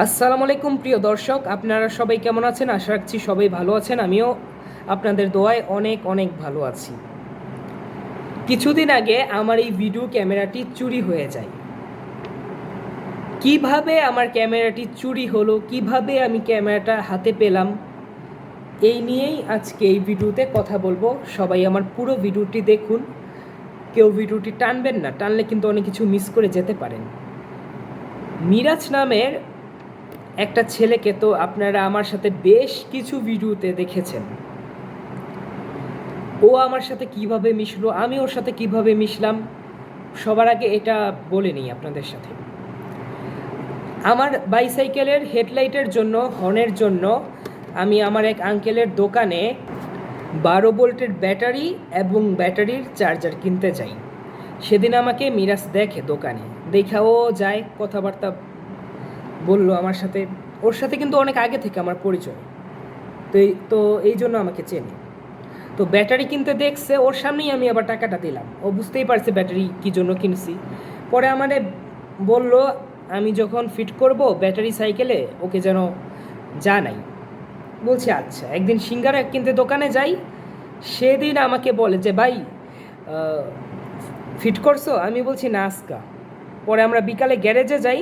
আসসালামু আলাইকুম, প্রিয় দর্শক। আপনারা সবাই কেমন আছেন? আশা রাখছি সবাই ভালো আছেন। আমিও আপনাদের দোয়ায় অনেক অনেক ভালো আছি। কিছুদিন আগে আমার এই ভিডিও ক্যামেরাটি চুরি হয়ে যায়। কীভাবে আমার ক্যামেরাটি চুরি হলো, কীভাবে আমি ক্যামেরাটা হাতে পেলাম, এই নিয়েই আজকে এই ভিডিওতে কথা বলব। সবাই আমার পুরো ভিডিওটি দেখুন। কেউ ভিডিওটি টানবেন না, টানলে কিন্তু অনেক কিছু মিস করে যেতে পারেন। মিরাজ নামের একটা ছেলেকে তো আপনারা আমার সাথে বেশ কিছু ভিডিওতে দেখেছেন। ও আমার সাথে কীভাবে মিশলো, আমি ওর সাথে কীভাবে মিশলাম, সবার আগে এটা বলে নিই আপনাদের সাথে। আমার বাইসাইকেলের হেডলাইটের জন্য, হর্নের জন্য, আমি আমার এক আঙ্কেলের দোকানে বারো ভোল্টের ব্যাটারি এবং ব্যাটারির চার্জার কিনতে যাই। সেদিন আমাকে মিরাজ দেখে দোকানে দেখাও যায়, কথাবার্তা বলল আমার সাথে, ওর সাথে কিন্তু অনেক আগে থেকে আমার পরিচয়। তো এই তো এই জন্য আমাকে চেনে। তো ব্যাটারি কিনতে দেখছে, ওর সামনেই আমি আবার টাকাটা দিলাম। ও বুঝতেই পারছে ব্যাটারি কী জন্য কিনছি। পরে আমারে বলল, আমি যখন ফিট করব ব্যাটারি সাইকেলে, ওকে যেন জানাই। বলছি আচ্ছা একদিন সিঙ্গারা কিনতে দোকানে যাই। সেদিন আমাকে বলে যে, ভাই ফিট করছ? আমি বলছি, না, আজকা। পরে আমরা বিকালে গ্যারেজে যাই।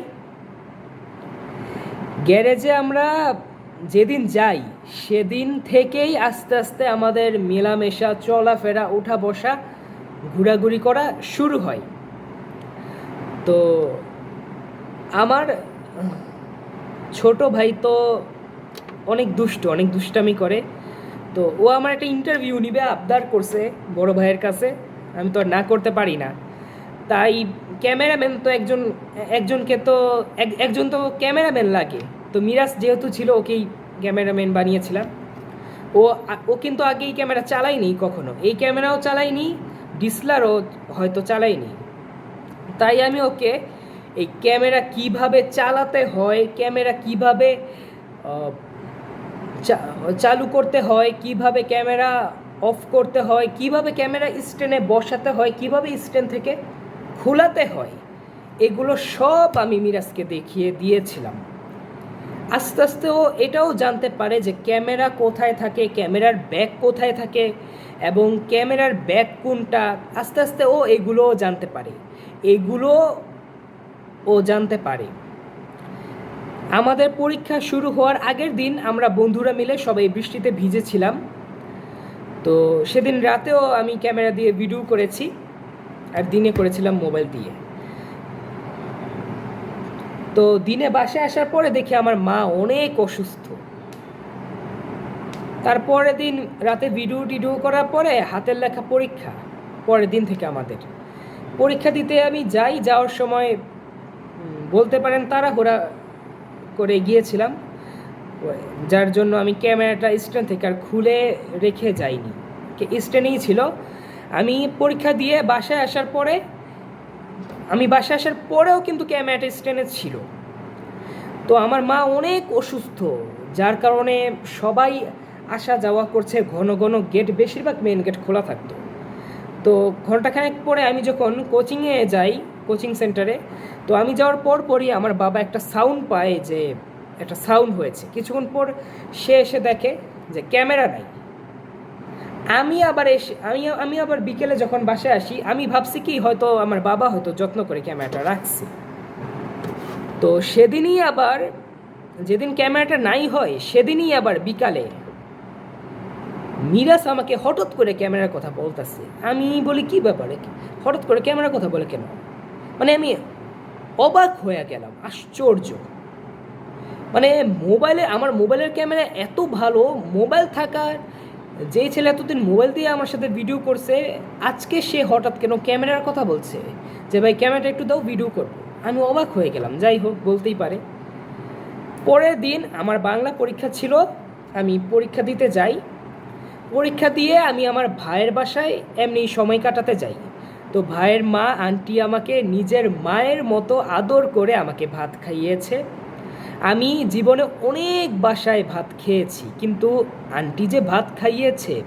গ্যারেজে আমরা যেদিন যাই, সেদিন থেকেই আস্তে আস্তে আমাদের মেলামেশা, চলাফেরা ওঠা বসা ঘোরাঘুরি করা শুরু হয়। তো আমার ছোট ভাই তো অনেক দুষ্ট, অনেক দুষ্টামি করে। তো ও আমার একটা ইন্টারভিউ নিবে, আবদার করছে বড় ভাইয়ের কাছে। আমি তো আর না করতে পারি না। তাই ক্যামেরাম্যান তো একজন, একজনকে তো, এক- একজন তো ক্যামেরাম্যান লাগে। তো মিরাজ যেহেতু ছিল ওকেই ক্যামেরাম্যান বানিয়েছিলাম। ও ও কিন্তু আগে এই ক্যামেরা চালায়নি কখনো। এই ক্যামেরাও চালায়নি, ডিসলারও হয়তো চালায়নি। তাই আমি ওকে এই ক্যামেরা কীভাবে চালাতে হয়, ক্যামেরা কীভাবে চালু করতে হয়, কীভাবে ক্যামেরা অফ করতে হয়, কীভাবে ক্যামেরা স্ট্যান্ডে বসাতে হয়, কীভাবে স্ট্যান্ড থেকে খোলাতে হয়, এগুলো সব আমি মিরাজকে দেখিয়ে দিয়েছিলাম। আস্তে আস্তে ও এটাও জানতে পারে যে ক্যামেরা কোথায় থাকে, ক্যামেরার ব্যাগ কোথায় থাকে এবং ক্যামেরার ব্যাগ কোনটা, আস্তে আস্তে ও এগুলোও জানতে পারে। এগুলো ও জানতে পারে। আমাদের পরীক্ষা শুরু হওয়ার আগের দিন আমরা বন্ধুরা মিলে সবাই বৃষ্টিতে ভিজেছিলাম। তো সেদিন রাতেও আমি ক্যামেরা দিয়ে ভিডিও করেছি আর দিনে করেছিলাম মোবাইল দিয়ে। তো দিনে বাসায় আসার পরে দেখি আমার মা অনেক অসুস্থ। তারপরের দিন রাতে ভিডিও টিডিও করার পরে হাতের লেখা পরীক্ষা, পরের দিন থেকে আমাদের। পরীক্ষা দিতে আমি যাই, যাওয়ার সময় বলতে পারেন তাড়াহুড়া করে গিয়েছিলাম, যার জন্য আমি ক্যামেরাটা স্ট্যান্ড থেকে আর খুলে রেখে যাইনি। স্ট্যান্ডেই ছিল। আমি পরীক্ষা দিয়ে বাসায় আসার পরে আমি বাসায় আসার পরেও কিন্তু ক্যামেরাটা স্ট্যান্ডে ছিল। তো আমার মা অনেক অসুস্থ, যার কারণে সবাই আসা যাওয়া করছে, ঘন ঘন গেট বেশিরভাগ মেন গেট খোলা থাকতো। তো ঘন্টাখানেক পরে আমি যখন কোচিংয়ে যাই কোচিং সেন্টারে তো আমি যাওয়ার পর পরই আমার বাবা একটা সাউন্ড পায় যে, একটা সাউন্ড হয়েছে। কিছুক্ষণ পর সে এসে দেখে যে, ক্যামেরা নাই। আমি আবার এসে আমি আমি আবার বিকেলে যখন বাসায় আসি, আমি ভাবছি কি, হয়তো আমার বাবা হয়তো যত্ন করে ক্যামেরাটা রাখছে। তো সেদিনই আবার যেদিন ক্যামেরাটা নাই হয়, সেদিনই আবার বিকালে মিরাজ আমাকে হঠাৎ করে ক্যামেরার কথা বলতেছে। আমি বলি, কি ব্যাপারে? হঠাৎ করে ক্যামেরার কথা বলে কেন? মানে আমি অবাক হয়ে গেলাম, আশ্চর্য। মানে মোবাইলে আমার মোবাইলের ক্যামেরা এত ভালো, মোবাইল থাকার যেই ছেলে এতদিন মোবাইল দিয়ে আমার সাথে ভিডিও করছে, আজকে সে হঠাৎ কেন ক্যামেরার কথা বলছে? যে ভাই, ক্যামেরাটা একটু দাও ভিডিও করব। আমি অবাক হয়ে গেলাম, যাই হোক, বলতেই পারে। পরের দিন আমার বাংলা পরীক্ষা ছিল, আমি পরীক্ষা দিতে যাই। পরীক্ষা দিয়ে আমি আমার ভাইয়ের বাসায় এমনি সময় কাটাতে যাই। তো ভাইয়ের মা, আন্টি আমাকে নিজের মায়ের মতো আদর করে আমাকে ভাত খাইয়েছে। আমি জীবনে অনেক বাসায় ভাত খেয়েছি, কিন্তু আন্টি যে ভাত খাইয়েছে,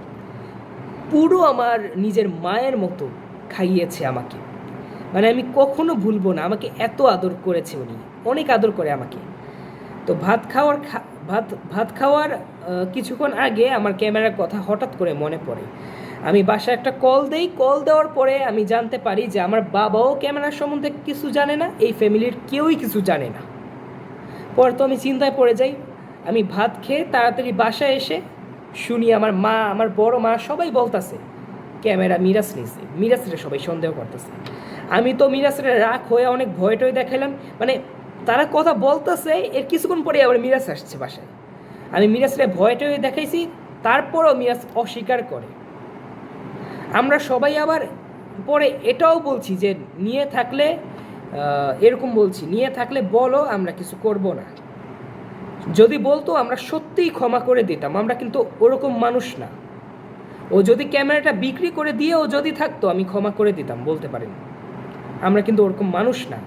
পুরো আমার নিজের মায়ের মতো খাইয়েছে আমাকে। মানে আমি কখনো ভুলবো না, আমাকে এত আদর করেছে উনি, অনেক আদর করে আমাকে। তো ভাত খাওয়ার ভাত ভাত খাওয়ার কিছুক্ষণ আগে আমার ক্যামেরার কথা হঠাৎ করে মনে পড়ে। আমি বাসায় একটা কল দেই, কল দেওয়ার পরে আমি জানতে পারি যে আমার বাবাও ক্যামেরার সম্বন্ধে কিছু জানে না, এই ফ্যামিলির কেউই কিছু জানে না। পর তো আমি চিন্তায় পড়ে যাই। আমি ভাত খেয়ে তাড়াতাড়ি বাসায় এসে শুনি আমার মা, আমার বড় মা সবাই বলতাছে, ক্যামেরা মিরাজ নিছে, মিরাজরে সবাই সন্দেহ করতেছে। আমি তো মিরাজরে রাগ হয়ে অনেক ভয় টয় দেখাইলাম মানে তারা কথা বলতেছে, এর কিছুক্ষণ পরে আবার মিরাজ আসছে বাসায়। আমি মিরাজরে ভয় টয় দেখাইছি, তারপরও মিরাজ অস্বীকার করে। আমরা সবাই আবার পরে এটাও বলছি যে, নিয়ে থাকলে এরকম বলছি, নিয়ে থাকলে বলো আমরা কিছু করব না। যদি বলতো আমরা সত্যিই ক্ষমা করে দিতাম, আমরা কিন্তু ওরকম মানুষ না। ও যদি ক্যামেরাটা বিক্রি করে দিয়েও যদি থাকতো, আমি ক্ষমা করে দিতাম, বলতে পারেন। আমরা কিন্তু ওরকম মানুষ না।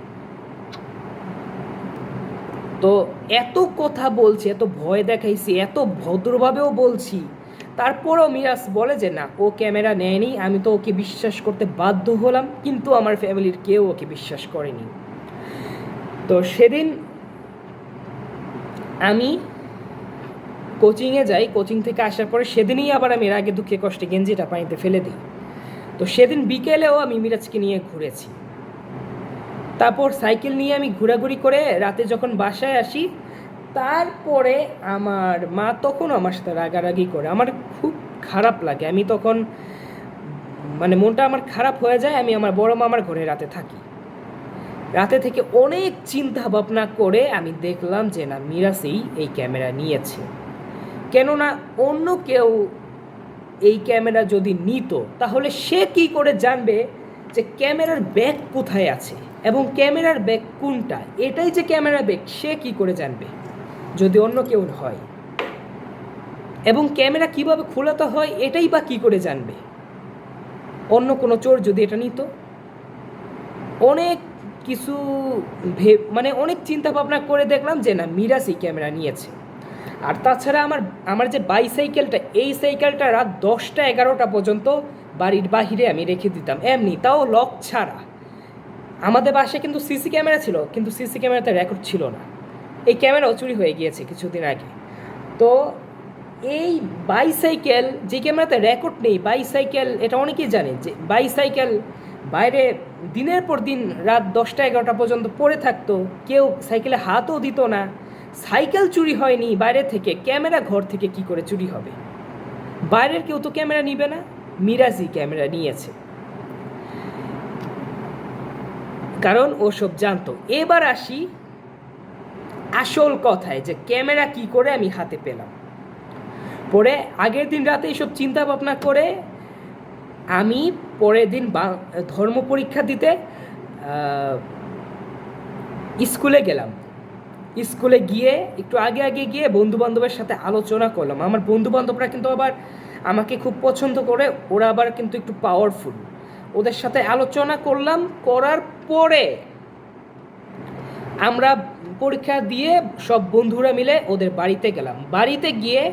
তো এত কথা বলছি, এত ভয় দেখাইছি, এত ভদ্রভাবেও বলছি তারপরেও মিরাজ বলে যে, না, ও ক্যামেরা নেয়নি, আমি তো ওকে বিশ্বাস করতে বাধ্য হলাম, কিন্তু আমার ফ্যামিলির কেউ ওকে বিশ্বাস করেনি। তো সেদিন আমি কোচিংয়ে যাই, কোচিং থেকে আসার পরে সেদিনই আবার আমি রাগে দুঃখে কষ্টে গেঞ্জিটা পানিতে ফেলে দিই। তো সেদিন বিকেলেও আমি মিরাজকে নিয়ে ঘুরেছি। তারপর সাইকেল নিয়ে আমি ঘোরাঘুরি করে রাতে যখন বাসায় আসি তারপরে আমার মা তখন আমার সাথে রাগারাগি করে। আমার খুব খারাপ লাগে। আমি তখন মানে মনটা আমার খারাপ হয়ে যায়, আমি আমার বড় মামার ঘরে রাতে থাকি। রাতে থেকে অনেক চিন্তা ভাবনা করে আমি দেখলাম যে, না মিরাসেই এই ক্যামেরা নিয়েছে। কেননা অন্য কেউ এই ক্যামেরা যদি নিত, তাহলে সে কি করে জানবে যে ক্যামেরার ব্যাগ কোথায় আছে এবং ক্যামেরার ব্যাগ কোনটা? এটাই যে ক্যামেরার ব্যাগ, সে কি করে জানবে? যদি অন্য কেউ হয়। এবং ক্যামেরা কীভাবে খোলাতে হয়, এটাই বা কি করে জানবে? অন্য কোনো চোর যদি এটা নিত? অনেক কিছু ভে- মানে অনেক চিন্তা ভাবনা করে দেখলাম যে না এই ক্যামেরা নিয়েছে। আর তাছাড়া আমার আমার যে বাইসাইকেলটা, এই সাইকেলটা রাত দশটা এগারোটা পর্যন্ত বাড়ির বাহিরে আমি রেখে দিতাম। এমনি, তাও লক ছাড়া। আমাদের বাসায় কিন্তু সিসি ক্যামেরা ছিল, কিন্তু সিসি ক্যামেরাতে রেকর্ড ছিল না। এই ক্যামেরাও চুরি হয়ে গিয়েছে কিছুদিন আগে। তো এই বাইসাইকেল যে ক্যামেরাতে রেকর্ড নেই বাইসাইকেল এটা অনেকেই জানে যে বাইসাইকেল বাইরে দিনের পর দিন রাত দশটা এগারোটা পর্যন্ত পড়ে থাকতো, কেউ সাইকেলে হাতও দিত না। সাইকেল চুরি হয়নি বাইরে থেকে, ক্যামেরা ঘর থেকে কি করে চুরি হবে? বাইরের কেউ তো ক্যামেরা নিবে না মিরাজি ক্যামেরা নিয়েছে। কারণ ও সব জানতো। এবার আসি আসল কথায় যে ক্যামেরা কি করে আমি হাতে পেলাম। পরে আগের দিন রাতে এইসব চিন্তা ভাবনা করে আমি পরের দিন ধর্ম পরীক্ষা দিতে স্কুলে গেলাম। স্কুলে গিয়ে, একটু আগে আগে গিয়ে বন্ধু বান্ধবের সাথে আলোচনা করলাম। আমার বন্ধু বান্ধবরা কিন্তু আবার আমাকে খুব পছন্দ করে, ওরা আবার কিন্তু একটু পাওয়ারফুল ওদের সাথে আলোচনা করলাম, করার পরে আমরা পরীক্ষা দিয়ে সব বন্ধুরা মিলে ওদের বাড়িতে গেলাম। বাড়িতে গিয়ে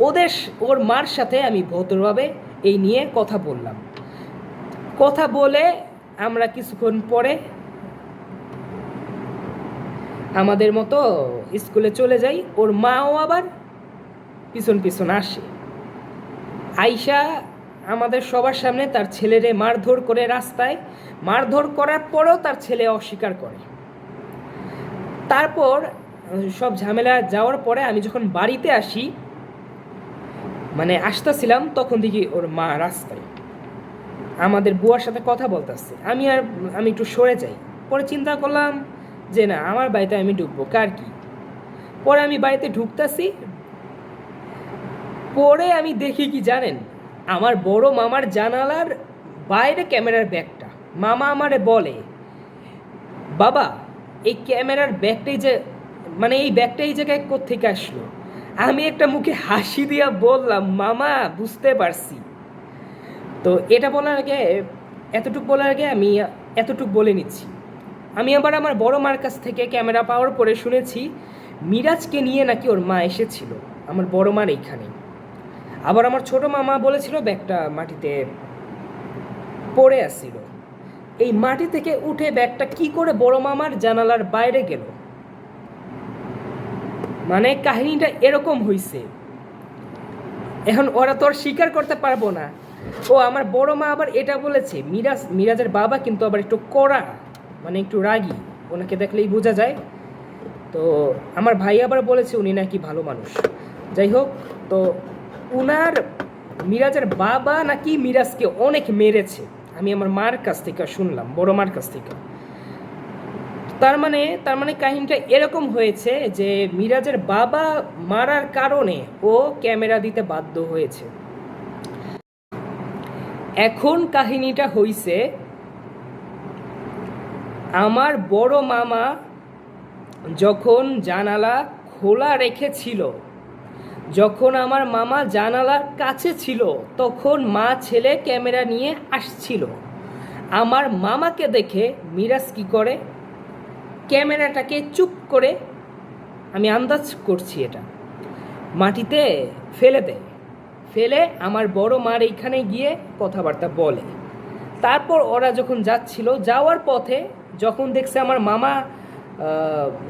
ওদের ওর মার সাথে আমি ভদ্রভাবে এই নিয়ে কথা বললাম। কথা বলে আমরা কিছুক্ষণ পরে আমাদের মতো স্কুলে চলে যাই। ওর মাও আবার পিছন পিছন আসে। আইসা আমাদের সবার সামনে তার ছেলেরে মারধর করে রাস্তায়। মারধর করার পরেও তার ছেলে অস্বীকার করে। তারপর সব ঝামেলা যাওয়ার পরে আমি যখন বাড়িতে আসি মানে আসতেছিলাম, তখন দেখি ওর মা রাস্তায়। আমাদের বুয়ার সাথে কথা বলতেছে। আমি আর, আমি একটু সরে যাই। পরে চিন্তা করলাম যে, না, আমার বাড়িতে আমি ঢুকবো, কার কি? পরে আমি বাড়িতে ঢুকতেছি। পরে আমি দেখি কি জানেন? আমার বড় মামার জানালার বাইরে ক্যামেরার ব্যাগটা। মামা আমারে বলে, বাবা এই ক্যামেরার ব্যাগটাই যে মানে এই ব্যাগটা এই জায়গায় কোথেকে আসলো? আমি একটা মুখে হাসি দিয়া বললাম, মামা, বুঝতে পারছি। তো এটা বলার আগে, এতটুক বলার আগে আমি এতটুক বলে নিচ্ছি। আমি আবার আমার বড় মার কাছ থেকে ক্যামেরা পাওয়ার পরে শুনেছি, মিরাজকে নিয়ে নাকি ওর মা এসেছিল, আমার বড় মার এইখানে। আবার আমার ছোট মামা বলেছিল ব্যাগটা মাটিতে পড়ে আসছিল এই মাটি থেকে উঠে ব্যাগটা কি করে বড় মামার জানালার বাইরে গেল? মানে কাহিনীটা এরকম হইছে। এখন ওরা তো আর স্বীকার করতে পারব না। ও আমার বড় মা আবার এটা বলেছে, মিরাজ, মিরাজের বাবা কিন্তু আবার একটু কড়া মানে একটু রাগী, ওনাকে দেখলেই বোঝা যায়। তো আমার ভাই আবার বলেছে, উনি নাকি ভালো মানুষ। যাই হোক, তো উনার মিরাজের বাবা নাকি মিরাজকে অনেক মেরেছে। আমি আমার মার কাছ থেকে শুনলাম, বড় মার কাছ থেকে। তার মানে তার মানে কাহিনীটা এরকম হয়েছে যে মিরাজের বাবা মারার কারণে ও ক্যামেরা দিতে বাধ্য হয়েছে। এখন কাহিনীটা হইছে, আমার বড় মামা যখন জানালা খোলা রেখেছিল যখন আমার মামা জানালার কাছে ছিল, তখন মা ছেলে ক্যামেরা নিয়ে আসছিল। আমার মামাকে দেখে মিরাজ কি করে? ক্যামেরাটাকে চুপ করে আমি আন্দাজ করছি এটা। মাটিতে ফেলে দেয়। ফেলে আমার বড় মার এইখানে গিয়ে কথাবার্তা বলে। তারপর ওরা যখন যাচ্ছিল, যাওয়ার পথে যখন দেখছে আমার মামা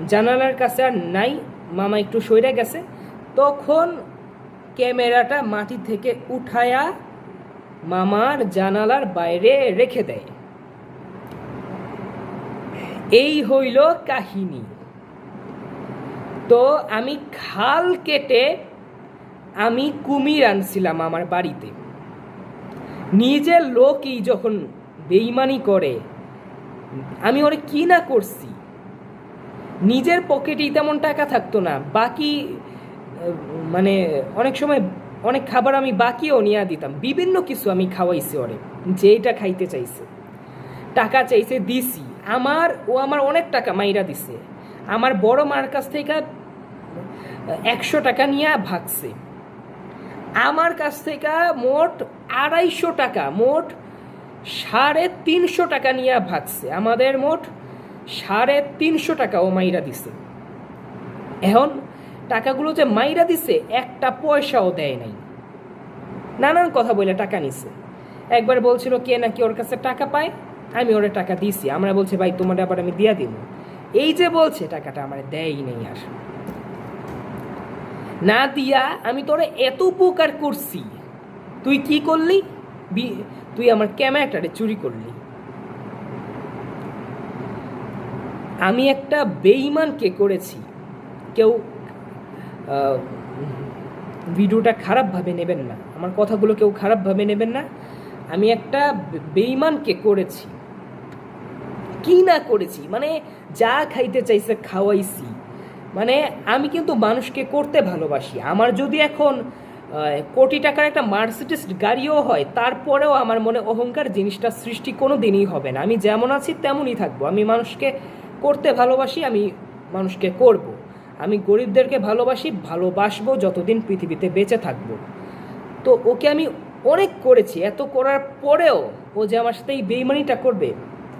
জানালার কাছে আর নাই, মামা একটু সইরে গেছে তখন ক্যামেরাটা মাটি থেকে উঠায়া মামার জানালার বাইরে রেখে দেয়। এই হইল কাহিনী। তো আমি খাল কেটে আমি কুমির আনছিলাম আমার বাড়িতে। নিজের লোকই যখন বেইমানি করে, আমি ওরে কি না করছি? নিজের পকেটেই তেমন টাকা থাকতো না, বাকি মানে অনেক সময় অনেক খাবার আমি বাকিও নিয়ে দিতাম। বিভিন্ন কিছু আমি খাওয়াইছি ওরে যেটা খাইতে চাইছে। টাকা চাইছে দিছি। আমার, ও আমার অনেক টাকা মাইরা দিছে। আমার বড় মার কাছ থেকে একশো টাকা নিয়ে ভাগছে। আমার কাছ থেকে মোট আড়াইশো টাকা, মোট সাড়ে তিনশো টাকা নিয়ে ভাগছে। আমাদের মোট সাড়ে তিনশো টাকা ও মাইরা দিছে। এখন টাকাগুলো যে মাইরা দিছে, একটা পয়সাও দেয় নাই। নানান কথা বলে টাকা নিছে। একবার বলছিল, কে নাকি ওর কাছে টাকা পায়? আমি ওরা টাকা দিছি। আমরা বলছি, ভাই, তোমার আবার আমি দিয়া দিব। এই যে বলছে, টাকাটা আমার দেয়ই নেই আর। না দিয়া, আমি তোরে এত উপকার করছি। তুই কি করলি? তুই আমার ক্যামেরাটারে চুরি করলি। আমি একটা বেইমানকে করেছি। কেউ ভিডিওটা খারাপভাবে নেবেন না। আমার কথাগুলো কেউ খারাপভাবে নেবেন না। আমি একটা বেইমানকে করেছি। কি না করেছি? মানে যা খাইতে চাইছে খাওয়াইছি। মানে আমি কিন্তু মানুষকে করতে ভালোবাসি। আমার যদি এখন কোটি টাকার একটা মার্সিডিস গাড়িও হয়, তারপরেও আমার মনে অহংকার জিনিসটা সৃষ্টি কোনো দিনই হবে না। আমি যেমন আছি তেমনই থাকব। আমি মানুষকে করতে ভালোবাসি, আমি মানুষকে করব। আমি গরিবদেরকে ভালোবাসি, ভালোবাসবো যতদিন পৃথিবীতে বেঁচে থাকব। তো ওকে আমি অনেক করেছি, এত করার পরেও ও যে আমার সাথে এই বেইমানিটা করবে,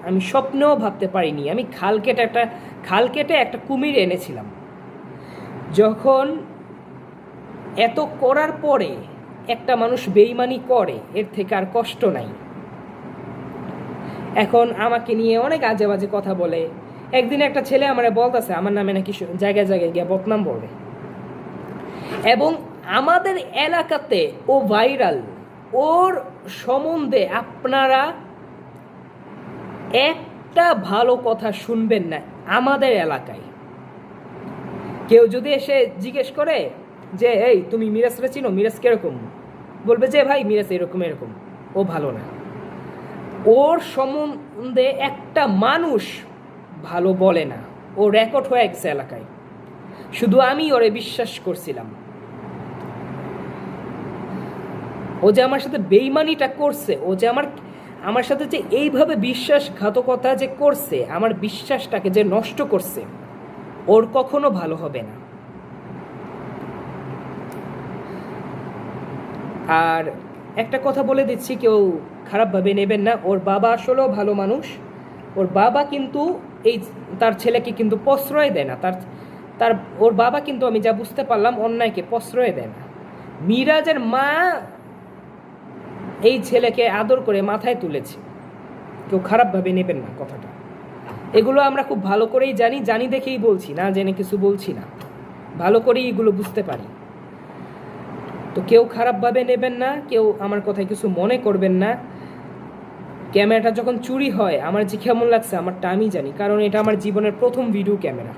আমি স্বপ্নেও ভাবতে পারিনি। আমি খাল কেটে একটা, খাল কেটে একটা কুমির এনেছিলাম। যখন এত করার পরে একটা মানুষ বেইমানি করে, এর থেকে আর কষ্ট নাই। এখন আমাকে নিয়ে অনেক আজে বাজে কথা বলে একদিন একটা ছেলে আমার বলতেছে, আমার নামে নাকি জায়গায় জায়গায় গিয়ে বদনাম বলবে এবং আমাদের এলাকাতে ও ভাইরাল, ওর সম্বন্ধে আপনারা একটা ভালো কথা শুনবেন না আমাদের এলাকায়। কেউ যদি এসে জিজ্ঞেস করে যে, এই, তুমি মিরাজরা চিনো? মিরাজ কীরকম? বলবে যে, ভাই, মিরাজ এরকম এরকম। ও ভালো না। ওর সম্বন্ধে একটা মানুষ ভালো বলে না। ও রেকর্ড হয়ে গেছে এলাকায়। শুধু আমি ওরে বিশ্বাস করছিলাম। ও যে আমার সাথে বেইমানিটা করছে, ও যে আমার আমার সাথে যে এইভাবে বিশ্বাসঘাতকতা যে করছে, আমার বিশ্বাসটাকে যে নষ্ট করছে, ওর কখনো ভালো হবে না। আর একটা কথা বলে দিচ্ছি, কেউ খারাপভাবে নেবেন না। ওর বাবা আসলেও ভালো মানুষ। ওর বাবা কিন্তু এই তার ছেলেকে কিন্তু প্রশ্রয় দেয় না। তার তার, ওর বাবা কিন্তু আমি যা বুঝতে পারলাম অন্যায়কে প্রশ্রয় দেয় না। মিরাজের মা এই ছেলেকে আদর করে মাথায় তুলেছে। কেউ খারাপভাবে নেবেন না কথাটা। এগুলো আমরা খুব ভালো করেই জানি জানি দেখেই বলছি, না জেনে কিছু বলছি না। ভালো করেই এগুলো বুঝতে পারি। তো কেউ খারাপভাবে নেবেন না, কেউ আমার কথায় কিছু মনে করবেন না। ক্যামেরাটা যখন চুরি হয়, আমার যে কেমন লাগছে আমারটা আমি জানি, কারণ এটা আমার জীবনের প্রথম ভিডিও ক্যামেরা।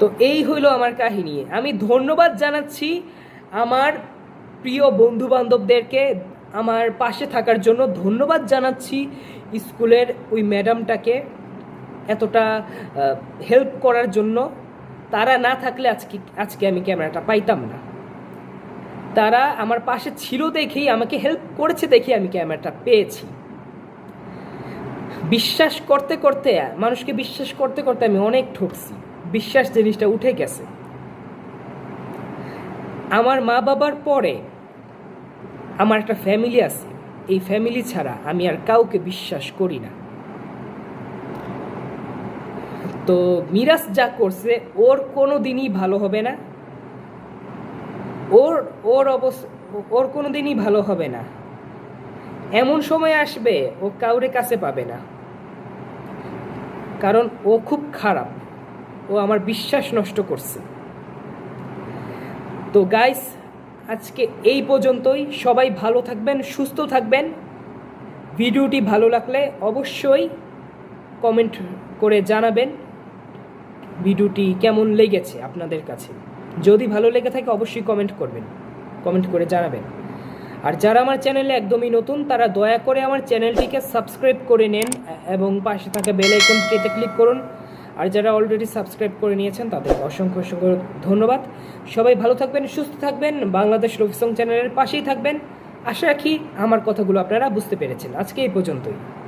তো এই হইল আমার কাহিনী। আমি ধন্যবাদ জানাচ্ছি আমার প্রিয় বন্ধু বান্ধবদেরকে আমার পাশে থাকার জন্য ধন্যবাদ জানাচ্ছি স্কুলের ওই ম্যাডামটাকে এতটা হেল্প করার জন্য। তারা না থাকলে আজকে আজকে আমি ক্যামেরাটা পাইতাম না। তারা আমার পাশে ছিল দেখেই, আমাকে হেল্প করেছে দেখেই আমি ক্যামেরাটা পেয়েছি। বিশ্বাস করতে করতে, মানুষকে বিশ্বাস করতে করতে আমি অনেক ঠকছি। বিশ্বাস জিনিসটা উঠে গেছে। আমার মা বাবার পরে আমার একটা ফ্যামিলি আছে। এই ফ্যামিলি ছাড়া আমি আর কাউকে বিশ্বাস করি না। তো মিরাজ যা করছে, ওর কোনো দিনই ভালো হবে না। ওর ওর অবস্থা ওর কোনো দিনই ভালো হবে না। এমন সময় আসবে, ও কাউরে কাছে পাবে না। কারণ ও খুব খারাপ। ও আমার বিশ্বাস নষ্ট করছে। তো গাইস আজকে এই পর্যন্তই। সবাই ভালো থাকবেন, সুস্থ থাকবেন। ভিডিওটি ভালো লাগলে অবশ্যই কমেন্ট করে জানাবেন। ভিডিওটি কেমন লেগেছে আপনাদের কাছে? যদি ভালো লেগে থাকে অবশ্যই কমেন্ট করবেন কমেন্ট করে জানাবেন। আর যারা আমার চ্যানেলে একদমই নতুন, তারা দয়া করে আমার চ্যানেলটিকে সাবস্ক্রাইব করে নেন এবং পাশে থাকা বেল আইকনটিতে ক্লিক করুন। আর যারা অলরেডি সাবস্ক্রাইব করে নিয়েছেন তাদের অসংখ্য অসংখ্য ধন্যবাদ। সবাই ভালো থাকবেন, সুস্থ থাকবেন। বাংলাদেশ রফিসং চ্যানেলের পাশেই থাকবেন। আশা রাখি আমার কথাগুলো আপনারা বুঝতে পেরেছেন। আজকে এই পর্যন্তই।